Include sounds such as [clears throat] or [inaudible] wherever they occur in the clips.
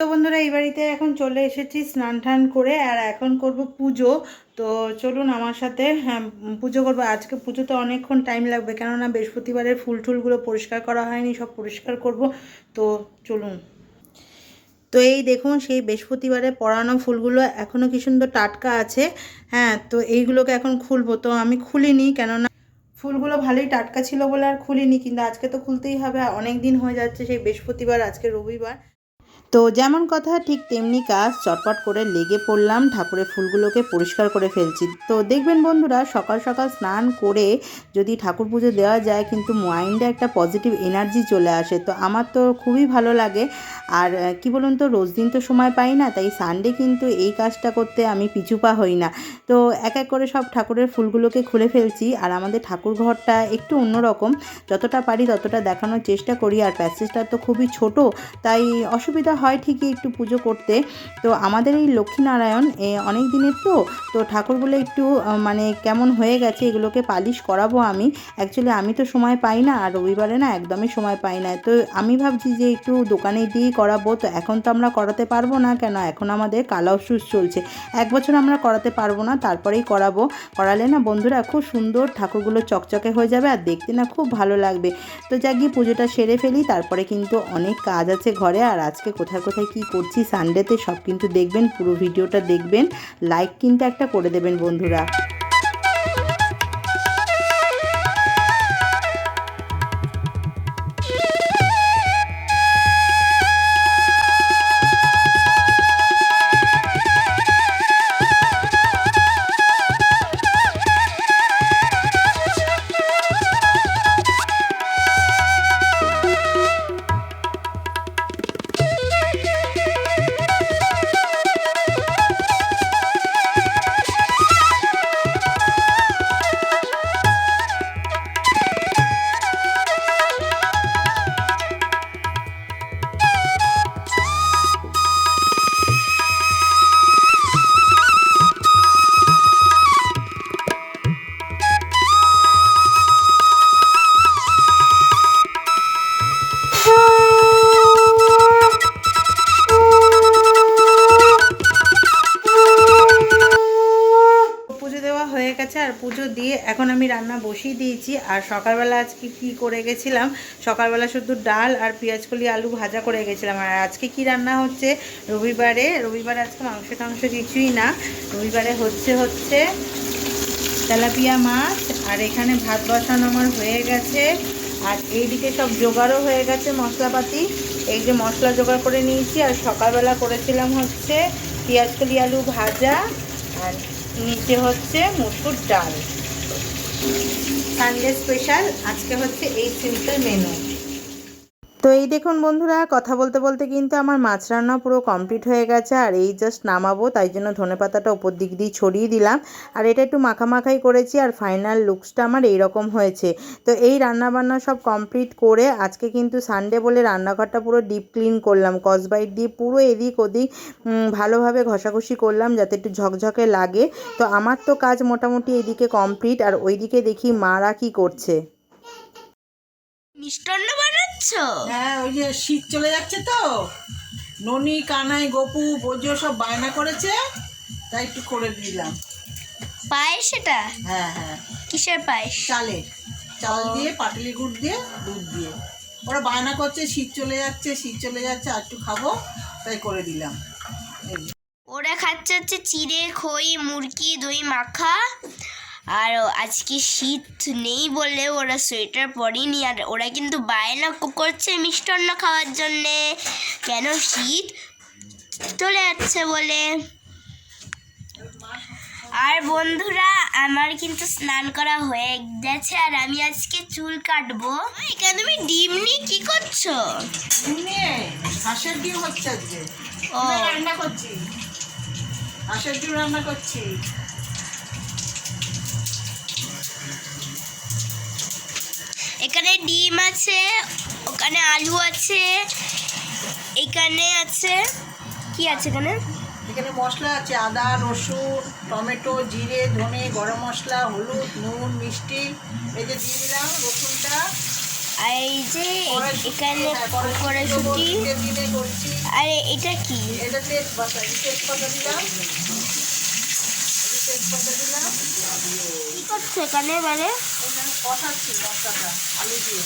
তো বন্ধুরা এই বাড়িতে এখন চলে এসেছি স্নান টান করে, আর এখন করব পুজো। তো চলুন আমার সাথে হ্যাঁ পুজো করব। আজকে পুজোতে অনেকক্ষণ টাইম লাগবে, কেননা বৃহস্পতিবারের ফুল টুলগুলো পরিষ্কার করা হয়নি, সব পরিষ্কার করব। তো চলুন। তো এই দেখুন, সেই বৃহস্পতিবারে পরানো ফুলগুলো এখনও কি সুন্দর টাটকা আছে। হ্যাঁ তো এইগুলোকে এখন খুলবো। তো আমি খুলিনি, কেননা ফুলগুলো ভালোই টাটকা ছিল বলে আর খুলিনি, কিন্তু আজকে তো খুলতেই হবে অনেক দিন হয়ে যাচ্ছে সেই বৃহস্পতিবার, আজকে রবিবার। তো যেমন কথা, ঠিক তেমনি কাজ চটপট করে লেগে পড়লাম, ঠাকুরের ফুলগুলোকে পরিষ্কার করে ফেলছি। তো দেখবেন বন্ধুরা, সকাল সকাল স্নান করে যদি ঠাকুর পুজো দেওয়া যায়, কিন্তু মাইন্ডে একটা পজিটিভ এনার্জি চলে আসে। তো আমার তো খুবই ভালো লাগে। আর কি বলুন তো, রোজ দিন তো সময় পাই না, তাই সানডে কিন্তু এই কাজটা করতে আমি পিছু পা হই না। তো এক এক করে সব ঠাকুরের ফুলগুলোকে খুলে ফেলছি। আর আমাদের ঠাকুর ঘরটা একটু অন্যরকম। যতটা পারি ততটা দেখানোর চেষ্টা করি। আর প্যাসেজটা তো খুবই ছোট, তাই অসুবিধা হয় ঠিকই একটু পুজো করতে। তো আমাদের এই লক্ষ্মীনারায়ণ, এ অনেক দিনের তো তো ঠাকুরগুলো একটু মানে কেমন হয়ে গেছে এগুলোকে পালিশ করাবো আমি। অ্যাকচুয়ালি আমি তো সময় পাই না, আর রবিবারে না একদমই সময় পাই না। তো আমি ভাবছি যে একটু দোকানে দিয়েই করাবো। তো এখন তো আমরা করাতে পারব না কেন? এখন আমাদের কালা ওষুধ চলছে। এক বছর আমরা করাতে পারব না, তারপরেই করাবো। করালে না বন্ধুরা খুব সুন্দর ঠাকুরগুলো চকচকে হয়ে যাবে, আর দেখতে না খুব ভালো লাগবে। তো যা গিয়ে পুজোটা সেরে ফেলি, তারপরে কিন্তু অনেক কাজ আছে ঘরে, আর আজকে কোথায় কোথায় কি করছি সানডেতে সব কিন্তু দেখবেন, পুরো ভিডিওটা দেখবেন লাইক কিন্তু একটা করে দেবেন বন্ধুরা। গেছে আর পুজো দিয়ে এখন আমি রান্না বসিয়ে দিয়েছি। আর সকালবেলা আজকে কি করে গেছিলাম? সকালবেলা শুধু ডাল আর পেঁয়াজকলি আলু ভাজা করে গেছিলাম। আর আজকে কি রান্না হচ্ছে? রবিবারে রবিবারে আজকে মাংস টাংস কিছুই না। রবিবারে হচ্ছে হচ্ছে তেলাপিয়া মাছ। আর এখানে ভাত বসানো আমার হয়ে গেছে। আর এইদিকে সব জোগাড়ও হয়ে গেছে মশলাপাতি। এই যে মশলা জোগাড় করে নিয়েছি। আর সকালবেলা করেছিলাম হচ্ছে পেঁয়াজকলি আলু ভাজা। আর নিচে হচ্ছে মুসুর ডাল। সানডে স্পেশাল আজকে হচ্ছে এই সিম্পল মেনু। তো এই দেখুন বন্ধুরা, কথা বলতে বলতে কিন্তু আমার মাছ রান্না পুরো কমপ্লিট হয়ে গেছে আর এই জাস্ট নামাবো, তাই জন্য ধনেপাতাটা ওপর দিক দিয়ে ছড়িয়ে দিলাম। আর এটা একটু মাখামাখাই করেছি আর ফাইনাল লুকসটা আমার এই রকম হয়েছে। তো এই রান্না বান্না সব কমপ্লিট করে আজকে কিন্তু সানডে বলে রান্নাঘরটা পুরো ডিপ ক্লিন করলাম কসবাইট দিয়ে পুরো এদিক ওদিক ভালোভাবে ঘষাঘষি করলাম যাতে একটু ঝকঝকে লাগে। তো আমার তো কাজ মোটামুটি এদিকে কমপ্লিট আর ওইদিকে দেখি মারা কি করছে। মিষ্টান্ন বানাচ্ছ? হ্যাঁ ওই যে শীত চলে যাচ্ছে তো। ননি কানাই গপু বোঝো সব বায়না করেছে তাই একটু করে দিলাম পায়েস এটা হ্যাঁ হ্যাঁ। কিসের পায়েস? চালের চাল দিয়ে পাটলি গুড় দিয়ে দুধ দিয়ে। ওরা বায়না করছে শীত চলে যাচ্ছে শীত চলে যাচ্ছে আর একটু খাব তাই করে দিলাম। ওরা খাচ্ছে হচ্ছে চিড়ে খই মুরগি দই মাখা। আর আজকে শীত নেই বলে ওরা সোয়েটার পরেনি আর ওরা কিন্তু বায়না করছে মিষ্টান্ন খাওয়ার জন্যে। কেন শীত চলে যাচ্ছে বলে? আর বন্ধুরা আমার কিন্তু স্নান করা হয়ে গেছে আর আমি আজকে চুল কাটবো। এখানে তুমি ডিম নিয়ে কি করছ? ডিম হাঁসের ডিম হচ্ছে আজকে। ও। রান্না করছি। হাঁসের ডিম রান্না করছি। এখানে ডিম আছে ওখানে আলু আছে এখানে আছে কি আছে এখানে? এখানে মশলা আছে আদা রসুন টমেটো জিরে ধনে গরম মশলা হলুদ নুন মিষ্টি এই যে দিয়ে দিলাম রসুনটা। আর এই যে এখানে হ্যাঁ, কড়াইশুটি আর এটা কি? এটা তেজপাতা দিলাম। তেজপাতা দিলাম। করছ এখানে মানে কষাচ্ছি মশলাটা আলু দিয়ে।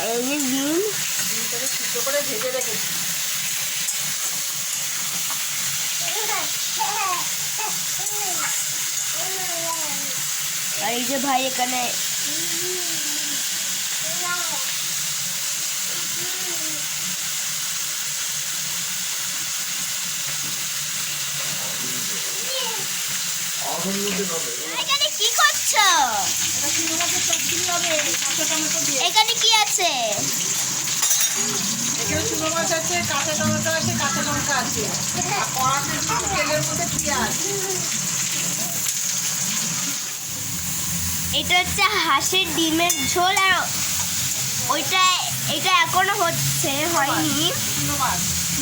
আর এই যে ডিম। ডিমটাকে সিদ্ধ করে ভেজে রেখেছি। আর এই যে ভাই এখানে এখানে কি করছ? এখানে কি আছে? এখানে চুনো মাছ আছে কাঁচা টমেটো আছে কাঁচা লঙ্কা আছে। আর কড়াতে তেলের মধ্যে পেঁয়াজ এটা হচ্ছে হাঁসের ডিমের ঝোল আর ওইটা এটা এখনও হচ্ছে হয়নি।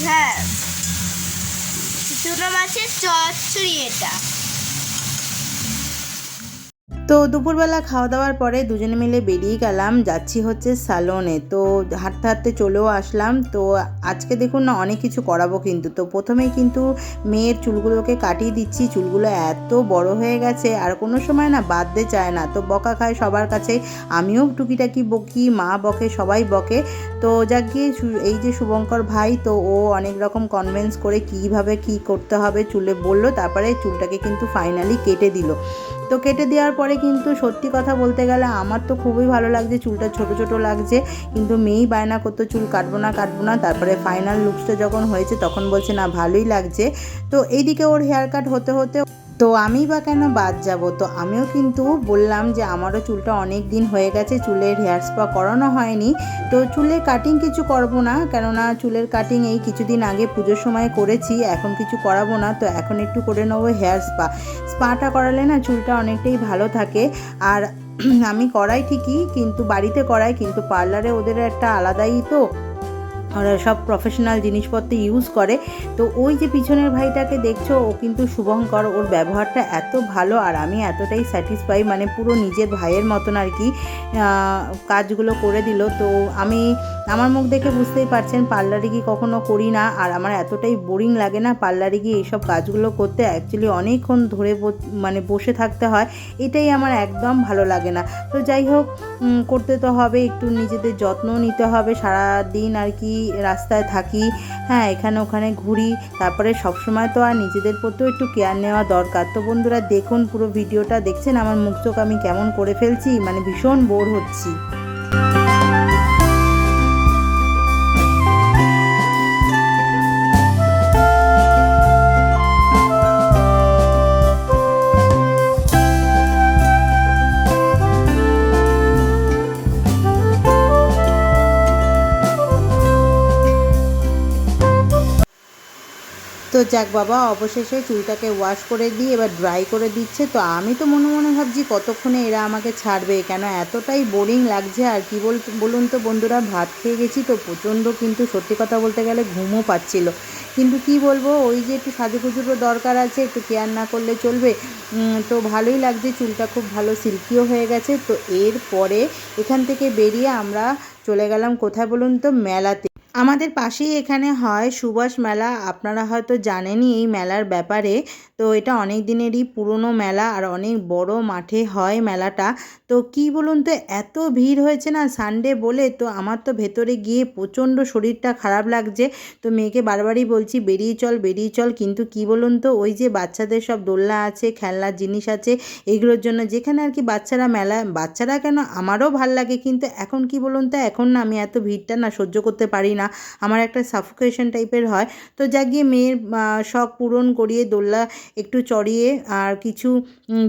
হ্যাঁ। চুনো মাছের চচ্চড়ি এটা। তো দুপুরবেলা খাওয়া দাওয়ার পরে দুজনে মিলে বেরিয়ে গেলাম, যাচ্ছি হচ্ছে সালনে। তো হাঁটতে হাঁটতে চলেও আসলাম। তো আজকে দেখুন না অনেক কিছু করাবো কিন্তু। তো প্রথমেই কিন্তু মেয়ের চুলগুলোকে কাটিয়ে দিচ্ছি। চুলগুলো এত বড় হয়ে গেছে, আর কোনো সময় না বাঁধতে চায় না। তো বকা খায় সবার কাছে। আমিও টুকিটাকি বকি, মা বকে, সবাই বকে। তো যাক গিয়ে এই যে শুভঙ্কর ভাই, তো ও অনেক রকম কনভেন্স করে কীভাবে কি করতে হবে চুলে বলল। তারপরে চুলটাকে কিন্তু ফাইনালি কেটে দিল। তো কেটে দেওয়ার পরে কিন্তু সত্যি কথা বলতে গেলে আমার তো খুবই ভালো লাগছে, চুলটা ছোট ছোট লাগছে। কিন্তু মেয়েই বায়না করতো, চুল কাটবো না কাটবো না। তারপরে ফাইনাল লুকসটা যখন হয়েছে তখন বলছে, না, ভালোই লাগছে। তো এইদিকে ওর হেয়ার কাট হতে হতে তো আমি বা কেন বাদ যাব? তো আমিও কিন্তু বললাম যে আমারও চুলটা অনেক দিন হয়ে গেছে, চুলের হেয়ার স্পা করানো হয়নি। তো চুলের কাটিং কিছু করব না, কেননা চুলের কাটিং এই কিছুদিন আগে পুজোর সময় করেছি, এখন কিছু করাবো না, তো এখন একটু করে নেব হেয়ার স্পা স্পাটা করালে না চুলটা অনেকটাই ভালো থাকে। আর [clears throat] আমি করাই ঠিকই, কিন্তু বাড়িতে করাই, কিন্তু পার্লারে ওদের একটা আলাদাই তো। ওরা সব প্রফেশনাল জিনিসপত্র ইউজ করে। তো ওই যে পিছনের ভাইটাকে দেখছ, ও কিন্তু শুভঙ্কর, ওর ব্যবহারটা এত ভালো আর আমি এতটাই স্যাটিসফাই মানে পুরো নিজের ভাইয়ের মতন আর কি কাজগুলো করে দিল। তো আমি আমার মুখ দেখে বুঝতেই পারছেন, পার্লারে গিয়ে কখনো করি না। আর আমার এতটাই বোরিং লাগে না পার্লারে গিয়ে এইসব কাজগুলো করতে। অ্যাকচুয়ালি অনেকক্ষণ ধরে মানে বসে থাকতে হয়। এটাই আমার একদম ভালো লাগে না। তো যাই হোক করতে তো হবে, একটু নিজেদের যত্ন নিতে হবে। সারা দিন আর কি রাস্তায় থাকি হ্যাঁ এখানে ওখানে ঘুরি। তারপরে সবসময় তো আর নিজেদের প্রতিও একটু কেয়ার নেওয়া দরকার। তো বন্ধুরা, দেখুন পুরো ভিডিওটা। দেখছেন আমার মুখ চোখ আমি কেমন করে ফেলছি? মানে ভীষণ বোর হচ্ছি। তো যাক বাবা, অবশেষে চুলটাকে ওয়াশ করে দিয়ে এবার ড্রাই করে দিচ্ছে। তো আমি তো মনে মনে ভাবছি কতক্ষণে এরা আমাকে ছাড়বে? কেন এতটাই বোরিং লাগছে আর কি বল বলুন তো বন্ধুরা, ভাত খেয়ে গেছি তো প্রচণ্ড কিন্তু সত্যি কথা বলতে গেলে ঘুমও পাচ্ছিল। কিন্তু কি বলব, ওই যে একটু সাজুগুজুরও দরকার আছে, একটু কেয়ার না করলে চলবে। তো ভালোই লাগছে, চুলটা খুব ভালো সিল্কিও হয়ে গেছে। তো এরপরে এখান থেকে বেরিয়ে আমরা চলে গেলাম কোথায় বলুন তো, মেলাতে। আমাদের পাশেই এখানে হয় সুভাষ মেলা। আপনারা হয়তো জানেনই এই মেলার ব্যাপারে। তো এটা অনেক দিনেরই পুরনো মেলা আর অনেক বড় মাঠে হয় মেলাটা। তো কি বলুন তো, এত ভিড় হয়েছে না সানডে বলে? তো আমার তো ভেতরে গিয়ে প্রচণ্ড শরীরটা খারাপ লাগছে। তো মেয়েকে বারবারই বলছি, বেরিয়ে চল বেরিয়ে চল। কিন্তু কি বলুন তো, ওই যে বাচ্চাদের সব দোলনা আছে, খেলনার জিনিস আছে, এগুলোর জন্য যেখানে আর কি বাচ্চারা মেলা, বাচ্চারা কেন আমারও ভালো লাগে। কিন্তু এখন কি বলুন তো, এখন না আমি এত ভিড়টা না সহ্য করতে পারি না। আমার একটা সাফোকেশন টাইপের হয়। তো যা গিয়ে মেয়ের শখ পূরণ করিয়ে দোল্লা একটু চড়িয়ে আর কিছু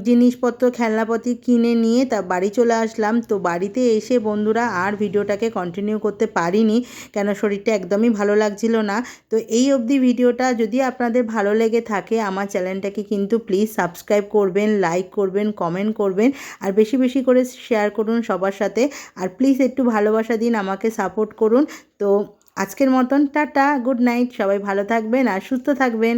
জিনিসপত্র খেলনাপাতি কিনে নিয়ে তা বাড়ি চলে আসলাম। তো বাড়িতে এসে বন্ধুরা আর ভিডিওটাকে কন্টিনিউ করতে পারিনি, কেন শরীরটা একদমই ভালো লাগছিল না। তো এই অবধি ভিডিওটা যদি আপনাদের ভালো লেগে থাকে, আমার চ্যানেলটাকে কিন্তু প্লিজ সাবস্ক্রাইব করবেন লাইক করবেন কমেন্ট করবেন, আর বেশি বেশি করে শেয়ার করুন সবার সাথে। আর প্লিজ একটু ভালোবাসা দিন, আমাকে সাপোর্ট করুন। তো আজকের মতন টাটা গুড নাইট সবাই ভালো থাকবেন আর সুস্থ থাকবেন।